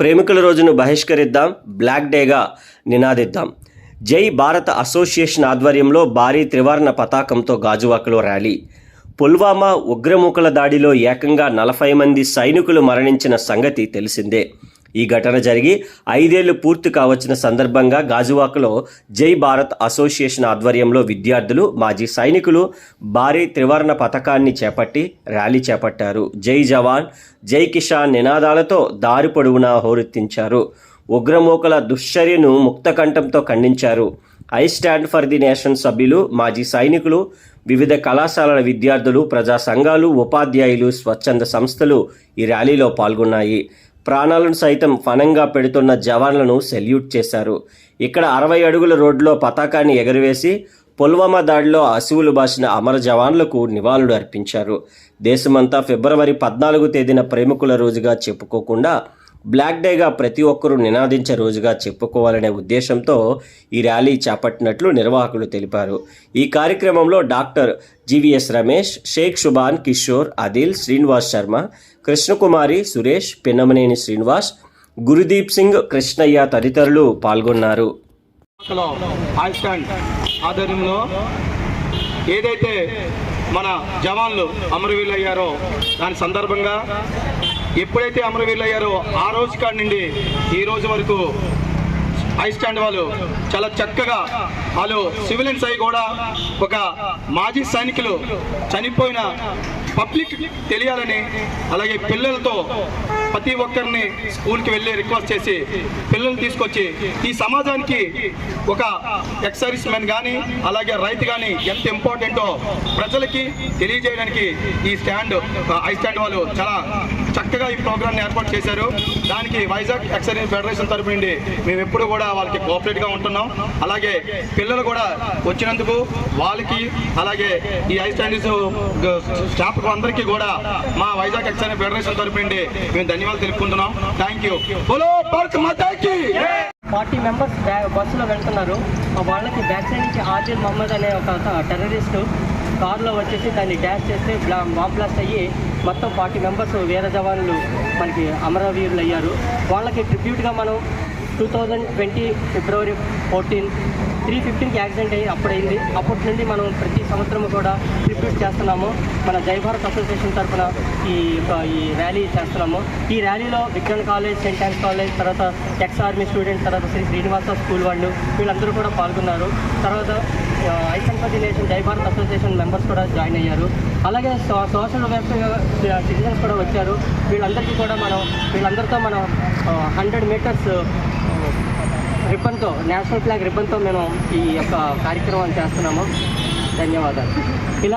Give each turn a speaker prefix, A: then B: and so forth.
A: ప్రేమికుల రోజును బహిష్కరిద్దాం బ్లాక్ డేగా నినాదిద్దాం. జై భారత అసోసియేషన్ ఆధ్వర్యంలో భారీ త్రివర్ణ పతాకంతో గాజువాకలో ర్యాలీ. పుల్వామా ఉగ్రమూకల దాడిలో ఏకంగా నలభై మంది సైనికులు మరణించిన సంగతి తెలిసిందే. ఈ ఘటన జరిగి ఐదేళ్ళు పూర్తి కావచ్చిన సందర్భంగా గాజువాకలో జై భారత్ అసోసియేషన్ ఆధ్వర్యంలో విద్యార్థులు మాజీ సైనికులు భారీ త్రివర్ణ పథకాన్ని చేపట్టి ర్యాలీ చేపట్టారు. జై జవాన్ జై కిషాన్ నినాదాలతో దారి పొడవునా హోరెత్తించారు. ఉగ్రమూకల దుశ్చర్యను ముక్తకంఠంతో ఖండించారు. I stand for the nation సభ్యులు మాజీ సైనికులు వివిధ కళాశాలల విద్యార్థులు ప్రజా సంఘాలు ఉపాధ్యాయులు స్వచ్ఛంద సంస్థలు ఈ ర్యాలీలో పాల్గొన్నాయి. ప్రాణాలను సైతం ఫనంగా పెడుతున్న జవాన్లను సెల్యూట్ చేశారు. ఇక్కడ అరవై అడుగుల రోడ్లో పతాకాన్ని ఎగరవేసి పుల్వామా దాడిలో అసువులు బాసిన అమర జవాన్లకు నివాళులు అర్పించారు. దేశమంతా ఫిబ్రవరి పద్నాలుగు తేదీన ప్రేమికుల రోజుగా చెప్పుకోకుండా బ్లాక్ డేగా ప్రతి ఒక్కరూ నినాదించే రోజుగా చెప్పుకోవాలనే ఉద్దేశంతో ఈ ర్యాలీ చేపట్టినట్లు నిర్వాహకులు తెలిపారు. ఈ కార్యక్రమంలో డాక్టర్ జీవీఎస్ రమేష్ షేక్ షుబాన్ కిషోర్ అదిల్ శ్రీనివాస్ శర్మ కృష్ణకుమారి సురేష్ పిన్నమనేని శ్రీనివాస్ గురుదీప్ సింగ్ కృష్ణయ్య తదితరులు పాల్గొన్నారు.
B: ఆధ్వర్యంలో ఏదైతే మన జవాన్లు అమరవీలయ్యారో దాని సందర్భంగా ఎప్పుడైతే అమరవీరులు అయ్యారో ఆ రోజు కాడి నుండి ఈ రోజు వరకు ఐస్టాండ్ వాళ్ళు చాలా చక్కగా వాళ్ళు సివిలియన్స్ అయి కూడా ఒక మాజీ సైనికులు చనిపోయిన పబ్లిక్ తెలియాలని అలాగే పిల్లలతో ప్రతి ఒక్కరిని స్కూల్కి వెళ్ళి రిక్వెస్ట్ చేసి పిల్లల్ని తీసుకొచ్చి ఈ సమాజానికి ఒక ఎక్స్ మెన్ కానీ అలాగే రైతు కానీ ఎంత ఇంపార్టెంటో ప్రజలకి తెలియజేయడానికి ఈ స్టాండ్ ఐ స్టాండ్ వాళ్ళు చాలా చక్కగా ఈ ప్రోగ్రామ్ని ఏర్పాటు చేశారు. దానికి వైజాగ్ ఎక్స్ ఫెడరేషన్ తరపు నుండి మేము ఎప్పుడు కూడా వాళ్ళకి కోఆపరేట్గా ఉంటున్నాం. అలాగే పిల్లలు కూడా వచ్చినందుకు వాళ్ళకి అలాగే ఈ ఐ స్టాండ్స్ స్టాఫ్ అందరికీ కూడా మా వైజాగ్ ఎక్స్ ఫెడరేషన్ తరపు నుండి మేము ధన్యవాదాలు తెలుపుకుంటున్నాం. థ్యాంక్ యూ
C: ఫార్టీ మెంబర్స్ బస్సులో వెళ్తున్నారు. వాళ్ళకి బ్యాక్ సైడ్ నుంచి ఆదిల్ మహమ్మద్ అనే ఒక టెర్రరిస్టు కారులో వచ్చేసి దాన్ని డ్యాష్ చేస్తే బాంబ్ బ్లాస్ట్ అయ్యి మొత్తం ఫార్టీ మెంబర్స్ వీర జవాన్లు మనకి అమరవీరులు అయ్యారు వాళ్ళకి ట్రిబ్యూట్గా మనం two thousand twenty February fourteen three ఫిఫ్టీన్కి accident అయ్యి అప్పుడైంది. అప్పటి నుండి మనం ప్రతి సంవత్సరం కూడా రిపీట్ చేస్తున్నాము. మన జై భారత్ అసోసియేషన్ తరఫున ఈ యొక్క ఈ ర్యాలీ చేస్తున్నాము. ఈ ర్యాలీలో Vignan college Saint Ann's college తర్వాత ఎక్స్ ఆర్మీ స్టూడెంట్ తర్వాత శ్రీ శ్రీనివాస స్కూల్ వాళ్ళు వీళ్ళందరూ కూడా పాల్గొన్నారు. తర్వాత ఐసన్పతి nation Jai Bharat association members కూడా జాయిన్ అయ్యారు. అలాగే సోషల్ వెల్ఫేర్ సిటిజన్స్ కూడా వచ్చారు. వీళ్ళందరికీ కూడా మనం వీళ్ళందరితో మనం హండ్రెడ్ మీటర్స్ రిబ్బన్తో నేషనల్ ఫ్లాగ్ రిబ్బన్తో మేము ఈ యొక్క కార్యక్రమం చేస్తున్నాము. ధన్యవాదాలు. ఇలా